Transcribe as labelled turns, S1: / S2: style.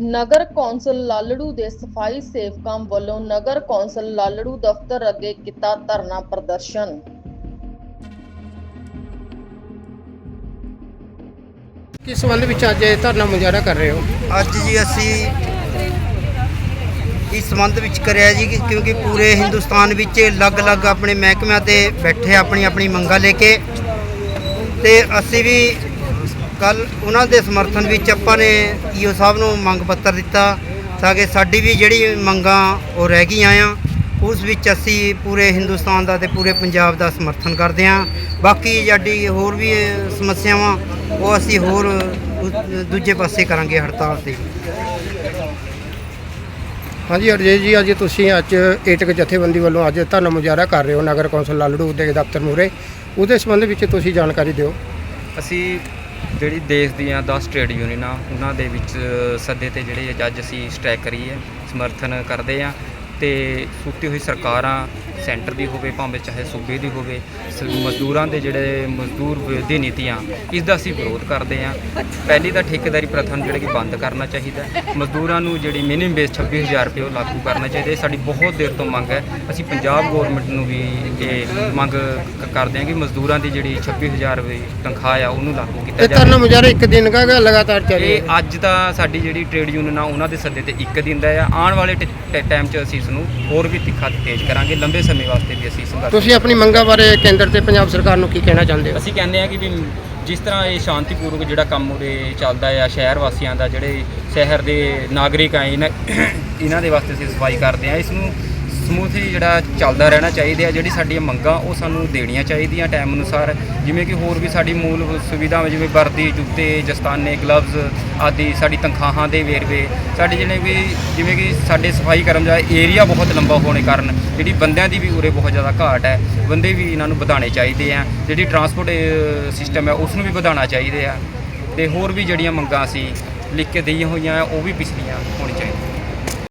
S1: ਨਗਰ council Lalru ਦੇ ਸਫ਼ਾਈ ਸੇਵਕਾਂ ਵੱਲੋਂ ਨਗਰ ਕੌਂਸਲ ਲਾਲੜੂ ਦਫ਼ਤਰ ਅੱਗੇ ਕੀਤਾ ਧਰਨਾ ਪ੍ਰਦਰਸ਼ਨ।
S2: ਕਿਸ ਸੰਬੰਧ ਵਿੱਚ ਅੱਜ ਇਹ ਧਰਨਾ ਮੁਜ਼ਾਹਰਾ ਕਰ ਰਹੇ ਹੋ?
S3: ਅੱਜ ਜੀ ਅਸੀਂ ਇਸ ਸੰਬੰਧ ਵਿੱਚ ਕਰਿਆ ਜੀ ਕਿ- ਕਿਉਂਕਿ ਪੂਰੇ ਹਿੰਦੁਸਤਾਨ ਵਿੱਚ ਅਲੱਗ-ਅਲੱਗ ਆਪਣੇ ਮਹਿਕਮਿਆਂ ਤੇ ਬੈਠੇ ਆਪਣੀ ਆਪਣੀ ਮੰਗਾਂ ਲੈ ਕੇ ਤੇ ਅਸੀਂ ਵੀ ਕੱਲ ਉਹਨਾਂ ਦੇ ਸਮਰਥਨ ਵਿੱਚ ਆਪਾਂ ਨੇ ਈਓ ਸਾਹਿਬ ਨੂੰ ਮੰਗ ਪੱਤਰ ਦਿੱਤਾ ਤਾਂ ਕਿ ਸਾਡੀ ਵੀ ਜਿਹੜੀ ਮੰਗਾਂ ਉਹ ਰਹਿ ਗਈਆਂ ਆ ਉਸ ਵਿੱਚ ਅਸੀਂ ਪੂਰੇ ਹਿੰਦੁਸਤਾਨ ਦਾ ਤੇ ਪੂਰੇ ਪੰਜਾਬ ਦਾ ਸਮਰਥਨ ਕਰਦੇ ਹਾਂ। ਬਾਕੀ ਸਾਡੀ ਹੋਰ ਵੀ ਸਮੱਸਿਆਵਾਂ ਉਹ ਅਸੀਂ ਹੋਰ ਦੂਜੇ ਪਾਸੇ ਕਰਾਂਗੇ ਹੜਤਾਲ ਤੇ।
S2: ਹਾਂਜੀ ਅਰਜੇ ਜੀ ਅੱਜ ਤੁਸੀਂ ਅੱਜ ਏਟਕ ਜਥੇਬੰਦੀ ਵੱਲੋਂ ਅੱਜ ਧਰਨਾ ਮੁਜ਼ਾਹਰਾ ਕਰ ਰਹੇ ਹੋ ਨਗਰ ਕੌਂਸਲ ਲਾਲੜੂ ਦੇ ਦਫ਼ਤਰ ਮੂਹਰੇ। ਉਹਦੇ ਸੰਬੰਧ ਵਿੱਚ ਤੁਸੀਂ ਜਾਣਕਾਰੀ ਦਿਓ।
S4: ਅਸੀਂ ਜਿਹੜੀ ਦੇਸ਼ ਦੀਆਂ 10 ਟ੍ਰੇਡ ਯੂਨੀਅਨਾਂ ਉਹਨਾਂ ਦੇ ਵਿੱਚ ਸੱਦੇ ਤੇ ਜਿਹੜੇ ਅੱਜ ਅਸੀਂ ਸਟ੍ਰਾਈਕ ਕਰੀ ਹੈ ਸਮਰਥਨ ਕਰਦੇ ਆ ਤੇ ਸੁੱਤੀ ਹੋਈ ਸਰਕਾਰਾਂ ਸੈਂਟਰ ਦੀ ਹੋਵੇ ਭਾਵੇਂ ਚਾਹੇ ਸੂਬੇ ਦੀ ਹੋਵੇ ਮਜ਼ਦੂਰਾਂ ਦੇ ਜਿਹੜੇ ਮਜ਼ਦੂਰ ਵਿਰੋਧੀ ਨੀਤੀਆਂ ਇਸ ਦਾ ਅਸੀਂ ਵਿਰੋਧ ਕਰਦੇ ਆ ਪਹਿਲੀ ਤਾਂ ਠੇਕੇਦਾਰੀ ਪ੍ਰਥਾ ਨੂੰ ਜਿਹੜਾ ਕਿ ਬੰਦ ਕਰਨਾ ਚਾਹੀਦਾ ਹੈ। ਮਜ਼ਦੂਰਾਂ ਨੂੰ ਜਿਹੜੀ ਮਿਨੀਮਮ ਬੇਸ 26000 ਰੁਪਏ ਉਹ ਲਾਗੂ ਕਰਨਾ ਚਾਹੀਦਾ ਇਹ ਸਾਡੀ ਬਹੁਤ ਦੇਰ ਤੋਂ ਮੰਗ ਹੈ। ਅਸੀਂ ਪੰਜਾਬ ਗਵਰਨਮੈਂਟ ਨੂੰ ਵੀ ਇਹ ਮੰਗ ਕਰਦੇ ਹਾਂ ਕਿ ਮਜ਼ਦੂਰਾਂ ਦੀ ਜਿਹੜੀ 26000 ਰੁਪਏ ਤਨਖਾਹ ਆ ਉਹਨੂੰ ਲਾਗੂ ਕੀਤਾ
S2: ਇਹ
S4: ਜਾਵੇ।
S2: ਧਰਨਾ ਮੁਜ਼ਾਹਰਾ ਇੱਕ ਦਿਨ ਦਾ ਹੈਗਾ ਲਗਾਤਾਰ ਚੱਲ ਰਿਹਾ
S4: ਇਹ ਅੱਜ ਤਾਂ ਸਾਡੀ ਜਿਹੜੀ ਟ੍ਰੇਡ ਯੂਨੀਅਨ ਆ ਉਹਨਾਂ ਦੇ ਸੱਦੇ ਤੇ ਇੱਕ ਦਿਨ ਦਾ ਆ। ਆਉਣ ਵਾਲੇ ਟਾਈਮ 'ਚ ਅਸੀਂ ਇਸ ਨੂੰ ਹੋਰ ਵੀ ਤਿੱਖਾ ਤੇਜ਼ ਕਰਾਂਗੇ। ਲੰਬੇ ਸਮੇਂ ਵਾਸਤੇ ਵੀ ਅਸੀਂ ਸੰਘਰਸ਼
S2: ਤੁਸੀਂ ਆਪਣੀ ਮੰਗਾਂ ਬਾਰੇ ਕੇਂਦਰ ਤੇ ਪੰਜਾਬ ਸਰਕਾਰ ਨੂੰ ਕੀ ਕਹਿਣਾ ਚਾਹੁੰਦੇ ਹੋ?
S4: ਅਸੀਂ ਕਹਿੰਦੇ ਆ ਕਿ ਵੀ ਜਿਸ ਤਰ੍ਹਾਂ ਇਹ ਸ਼ਾਂਤੀਪੂਰਵਕ ਜਿਹੜਾ ਕੰਮ ਉਰੇ ਚੱਲਦਾ ਆ ਸ਼ਹਿਰ ਵਾਸੀਆਂ ਦਾ ਜਿਹੜੇ ਸ਼ਹਿਰ ਦੇ ਨਾਗਰਿਕ ਆ ਇਹਨਾਂ ਇਹਨਾਂ ਦੇ ਵਾਸਤੇ ਅਸੀਂ ਸਫ਼ਾਈ ਕਰਦੇ ਆ ਇਸ ਨੂੰ ਸਮੂਥਲੀ ਜਿਹੜਾ ਚੱਲਦਾ ਰਹਿਣਾ ਚਾਹੀਦਾ ਆ ਜਿਹੜੀ ਸਾਡੀਆਂ ਮੰਗਾਂ ਉਹ ਸਾਨੂੰ ਦੇਣੀਆਂ ਚਾਹੀਦੀਆਂ ਟਾਈਮ ਅਨੁਸਾਰ। ਜਿਵੇਂ ਕਿ ਹੋਰ ਵੀ ਸਾਡੀ ਮੂਲ ਸੁਵਿਧਾਵਾਂ, ਜਿਵੇਂ ਵਰਦੀ, ਜੁੱਤੇ ਦਸਤਾਨੇ ਗਲਵਜ਼ ਆਦਿ ਸਾਡੀ ਤਨਖਾਹਾਂ ਦੇ ਵੇਰਵੇ, ਸਾਡੇ ਜਿਹੜੇ ਵੀ ਜਿਵੇਂ ਕਿ ਸਾਡੇ ਸਫ਼ਾਈ ਕਰਮਚਾਰੀ ਏਰੀਆ ਬਹੁਤ ਲੰਬਾ ਹੋਣੇ ਕਾਰਨ ਜਿਹੜੀ ਬੰਦਿਆਂ ਦੀ ਵੀ ਉਰੇ ਬਹੁਤ ਜ਼ਿਆਦਾ ਘਾਟ ਹੈ, ਬੰਦੇ ਵੀ ਇਹਨਾਂ ਨੂੰ ਵਧਾਉਣੇ ਚਾਹੀਦੇ ਆ। ਜਿਹੜੀ ਟਰਾਂਸਪੋਰਟ ਸਿਸਟਮ ਹੈ ਉਸ ਨੂੰ ਵੀ ਵਧਾਉਣਾ ਚਾਹੀਦੇ ਆ। ਤੇ ਹੋਰ ਵੀ ਜਿਹੜੀਆਂ ਮੰਗਾਂ ਅਸੀਂ ਲਿਖ ਕੇ ਦਈਆਂ ਹੋਈਆਂ, ਉਹ ਵੀ ਪਿਛਲੀਆਂ ਹੋਣੀ ਚਾਹੀਦੀਆਂ।